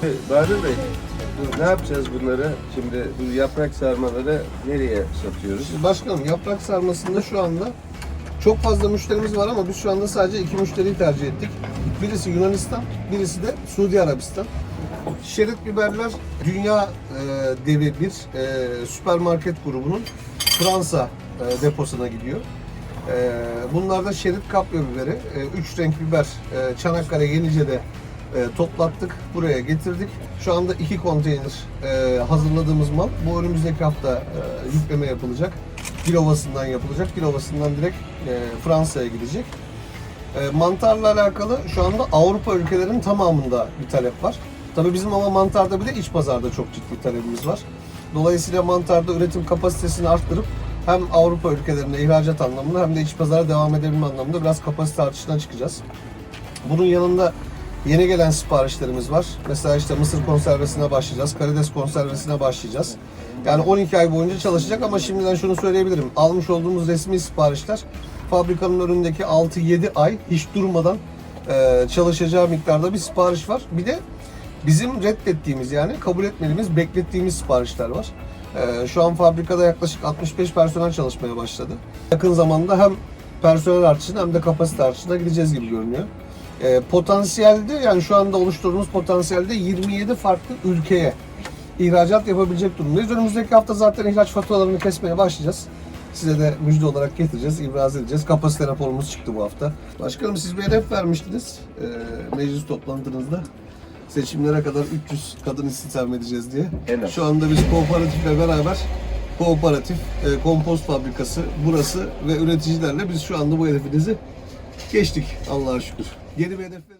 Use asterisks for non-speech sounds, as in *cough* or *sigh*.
*laughs* Bahadır Bey, ne yapacağız bunları? Şimdi bu yaprak sarmaları nereye satıyoruz? Başkanım yaprak sarmasında şu anda çok fazla müşterimiz var ama biz şu anda sadece iki müşteriyi tercih ettik. Birisi Yunanistan, birisi de Suudi Arabistan. Şerit biberler dünya e, devi bir e, süpermarket grubunun Fransa e, deposuna gidiyor. E, bunlar da şerit kapya biberi. E, üç renk biber e, Çanakkale Yenice'de e, toplattık. Buraya getirdik. Şu anda iki konteyner e, hazırladığımız mal. Bu önümüzdeki hafta e, yükleme yapılacak. Dilovası'ndan yapılacak. Dilovası'ndan direkt e, Fransa'ya gidecek. E, mantarla alakalı şu anda Avrupa ülkelerinin tamamında bir talep var. Tabii bizim ama mantarda bir de iç pazarda çok ciddi talebimiz var. Dolayısıyla mantarda üretim kapasitesini arttırıp hem Avrupa ülkelerine ihracat anlamında hem de iç pazara devam edebilme anlamında biraz kapasite artışına çıkacağız. Bunun yanında yeni gelen siparişlerimiz var. Mesela işte mısır konservesine başlayacağız, karides konservesine başlayacağız. Yani 12 ay boyunca çalışacak ama şimdiden şunu söyleyebilirim. Almış olduğumuz resmi siparişler fabrikanın önündeki 6-7 ay hiç durmadan e, çalışacağı miktarda bir sipariş var. Bir de bizim reddettiğimiz yani kabul etmediğimiz, beklettiğimiz siparişler var. E, şu an fabrikada yaklaşık 65 personel çalışmaya başladı. Yakın zamanda hem personel artışına hem de kapasite artışına gideceğiz gibi görünüyor. E, potansiyelde yani şu anda oluşturduğumuz potansiyelde 27 farklı ülkeye ihracat yapabilecek durumdayız. Önümüzdeki hafta zaten ihraç faturalarını kesmeye başlayacağız. Size de müjde olarak getireceğiz, ibraz edeceğiz. Kapasite raporumuz çıktı bu hafta. Başkanım siz bir hedef vermiştiniz e, meclis toplantınızda. Seçimlere kadar 300 kadın istihdam edeceğiz diye. Az. Şu anda biz kooperatifle beraber kooperatif, e, kompost fabrikası burası ve üreticilerle biz şu anda bu hedefinizi geçtik Allah'a şükür. Yeni bir hedef